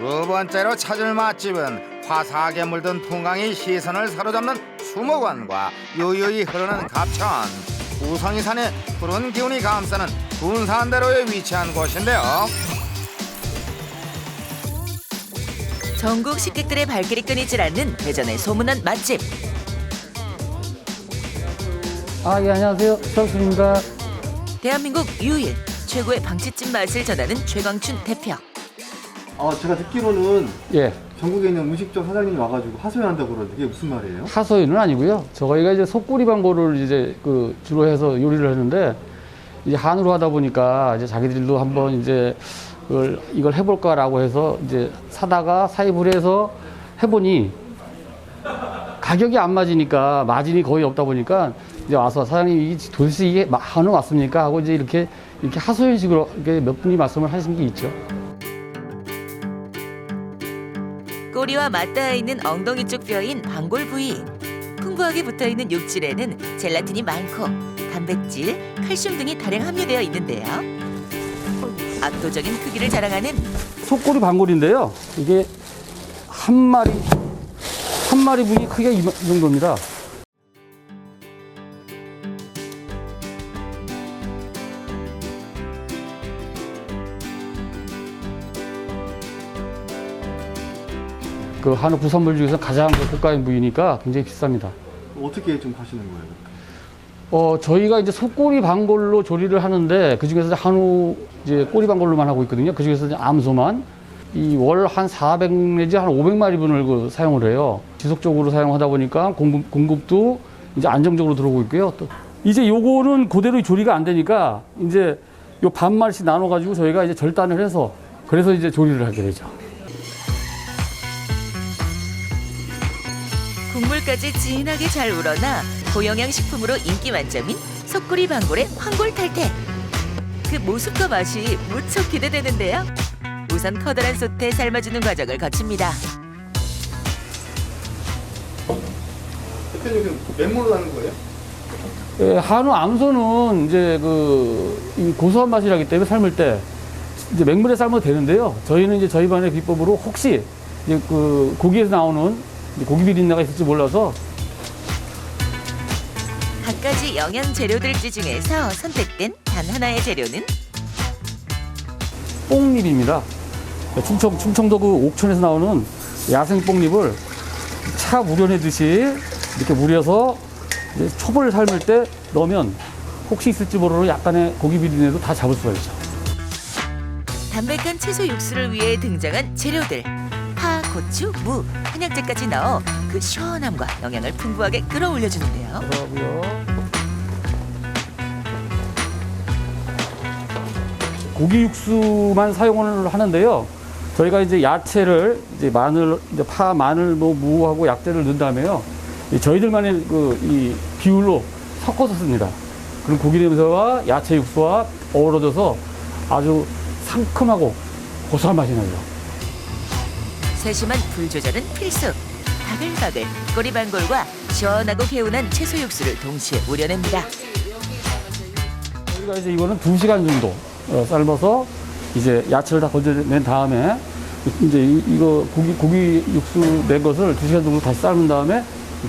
두 번째로 찾을 맛집은 화사하게 물든 풍광이 시선을 사로잡는 수목원과 유유히 흐르는 갑천 우성이산의 푸른 기운이 감싸는 군산대로에 위치한 곳인데요 전국 식객들의 발길이 끊이질 않는 대전의 소문난 맛집. 아, 예, 안녕하세요. 서울순입니다. 대한민국 유일 최고의 방치찜 맛을 전하는 최광춘 대표. 아, 제가 듣기로는 예, 전국에 있는 음식점 사장님이 와가지고 하소연한다고 그러는데 그게 무슨 말이에요? 하소연은 아니고요. 저희가 이제 속꼬리 방고를 이제 그 주로 해서 요리를 하는데 이제 한우로 하다 보니까 이제 자기들도 한번 이제 그걸 이걸 해볼까라고 해서 이제 사다가 사입을 해서 해보니 가격이 안 맞으니까 마진이 거의 없다 보니까 이제 와서 사장님 이 도대체 이게 마- 한우 맞습니까 하고 이제 이렇게 이렇게 하소연식으로 이렇게 몇 분이 말씀을 하신 게 있죠. 꼬리와 맞닿아 있는 엉덩이 쪽 뼈인 방골 부위. 풍부하게 붙어 있는 육질에는 젤라틴이 많고 단백질, 칼슘 등이 다량 함유되어 있는데요. 압도적인 크기를 자랑하는 속꼬리 방골인데요. 이게 한 마리 한 마리 크기가 이, 이 정도입니다. 그 한우 부산물 중에서 가장 그 고가인 부위니까 굉장히 비쌉니다. 어떻게 좀 하시는 거예요? 어, 저희가 이제 속꼬리 방골로 조리를 하는데 그 중에서 한우 이제 꼬리 방골로만 하고 있거든요. 그 중에서 암소만 이 월 한 400 내지 한 500마리 분을 그 사용을 해요. 지속적으로 사용하다 보니까 공급, 공급도 이제 안정적으로 들어오고 있고요. 또 이제 요거는 그대로 조리가 안 되니까 이제 요 반마리씩 나눠 가지고 저희가 이제 절단을 해서 그래서 이제 조리를 하게 되죠. 국물까지 진하게 잘 우러나 고영양 식품으로 인기 만점인 속꼬리 방골의 황골 탈태. 그 모습과 맛이 무척 기대되는데요. 우선 커다란 솥에 삶아주는 과정을 거칩니다. 대표님 그 맨물로 하는 거예요? 예, 한우 암소는 이제 그, 이 고소한 맛이라기 때문에 삶을 때 이제 맹물에 삶아도 되는데요. 저희는 이제 저희 반의 비법으로 혹시 이제 그 고기에서 나오는 고기 비린내가 있을지 몰라서 갖가지 영양 재료들지 중에서 선택된 단 하나의 재료는 뽕잎입니다. 충청, 충청도 그 옥천에서 나오는 야생 뽕잎을 차 우려내듯이 이렇게 이제 초벌 삶을 때 넣으면 혹시 있을지 모르는 약간의 고기 비린내도 다 잡을 수가 있죠. 담백한 채소 육수를 위해 등장한 재료들. 파, 고추, 무, 한약재까지 넣어 그 시원함과 영양을 풍부하게 끌어올려주는데요. 들어가고요. 고기 육수만 사용을 하는데요. 저희가 이제 야채를 이제 마늘, 이제 파, 마늘, 뭐 무하고 약재를 넣은 다음에요. 이 저희들만의 그이 비율로 섞어서 씁니다. 그럼 고기 냄새와 야채 육수와 어우러져서 아주 상큼하고 고소한 맛이 나요. 세심한 불 조절은 필수. 바글바글 꼬리반골과 시원하고 개운한 채소 육수를 동시에 우려냅니다. 저희가 이제 이거는 두 시간 정도 어, 삶아서 이제 야채를 다 건져낸 다음에 이제 이, 이거 고기 고기 육수 낸 것을 두 시간 정도 다시 삶은 다음에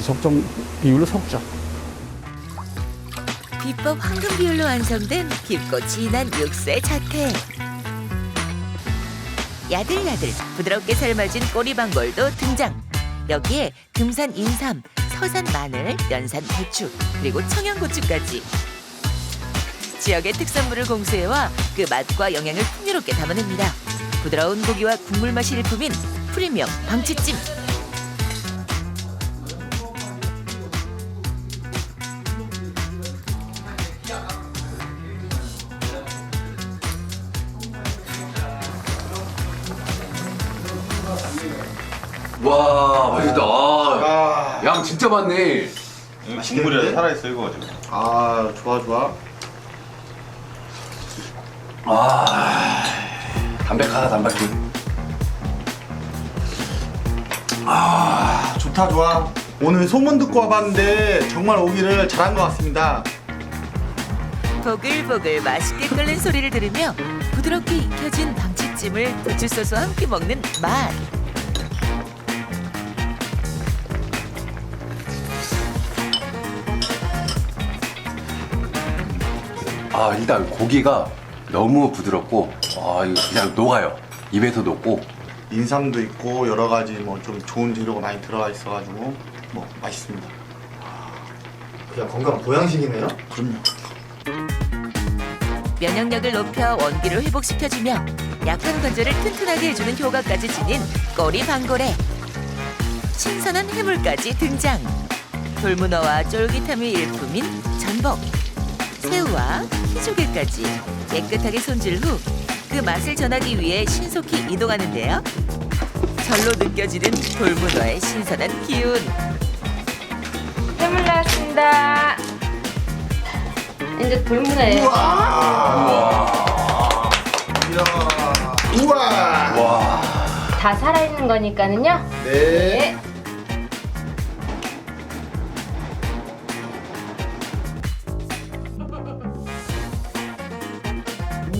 적정 비율로 섞죠. 비법 황금 비율로 완성된 깊고 진한 육수의 자태. 야들야들 부드럽게 삶아진 꼬리방골도 등장. 여기에 금산 인삼, 서산 마늘, 연산 배추, 그리고 청양고추까지. 지역의 특산물을 공수해와 그 맛과 영양을 풍요롭게 담아냅니다. 부드러운 고기와 국물 맛이 일품인 프리미엄 방치찜. 와 맛있다. 아, 양 진짜 많네. 국물이 살아있어 이거 지금. 아, 좋아, 좋아. 아 담백하다 단백질. 아, 좋다, 좋아. 오늘 소문 듣고 와봤는데 정말 오기를 잘한 것 같습니다. 보글보글 맛있게 끓는 소리를 들으며 부드럽게 익혀진 방치찜 방치찜을 부추 소스와 함께 먹는 맛. 아 일단 고기가 너무 부드럽고 아 이거 그냥 녹아요. 입에서 녹고 인삼도 있고 여러 가지 뭐 좀 좋은 재료가 많이 들어가 있어가지고 뭐 맛있습니다. 그냥 건강 보양식이네요. 그럼요. 면역력을 높여 원기를 회복시켜주며 약한 관절을 튼튼하게 해주는 효과까지 지닌 꼬리 방골에 신선한 해물까지 등장. 돌문어와 쫄깃함이 일품인 전복, 새우와 희조개까지 깨끗하게 손질 후 그 맛을 전하기 위해 신속히 이동하는데요. 절로 느껴지는 돌문어의 신선한 기운. 해물 나왔습니다. 이제 돌문어예요. 우와. 다 살아있는 거니까는요. 네.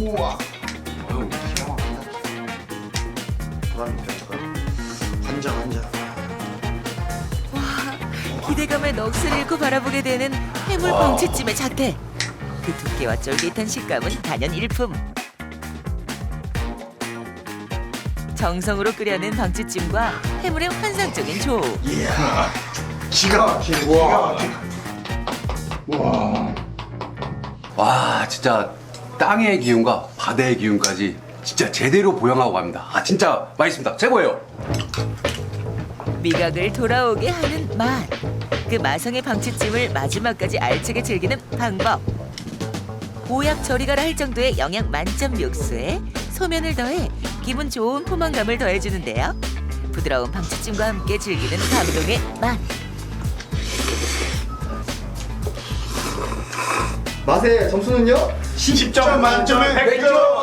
우와. 아유, 기가 막히다. 바람 폈다가 환장 환장. 기대감에 넋을 잃고 바라보게 되는 해물. 방치찜의 자태. 그 두께와 쫄깃한 식감은 단연 일품. 정성으로 끓여낸 방치찜과 해물의 환상적인 조우. 기가 막히네. 우와. 와 진짜 땅의 기운과 바다의 기운까지 진짜 제대로 보양하고 갑니다. 아 진짜 맛있습니다. 최고예요. 미각을 돌아오게 하는 맛. 그 마성의 방치찜을 마지막까지 알차게 즐기는 방법. 보약 처리가라 할 정도의 영양 만점 육수에 소면을 더해 기분 좋은 포만감을 더해주는데요. 부드러운 방치찜과 함께 즐기는 감동의 맛. 맛의 점수는요? 10점 만점에 100점.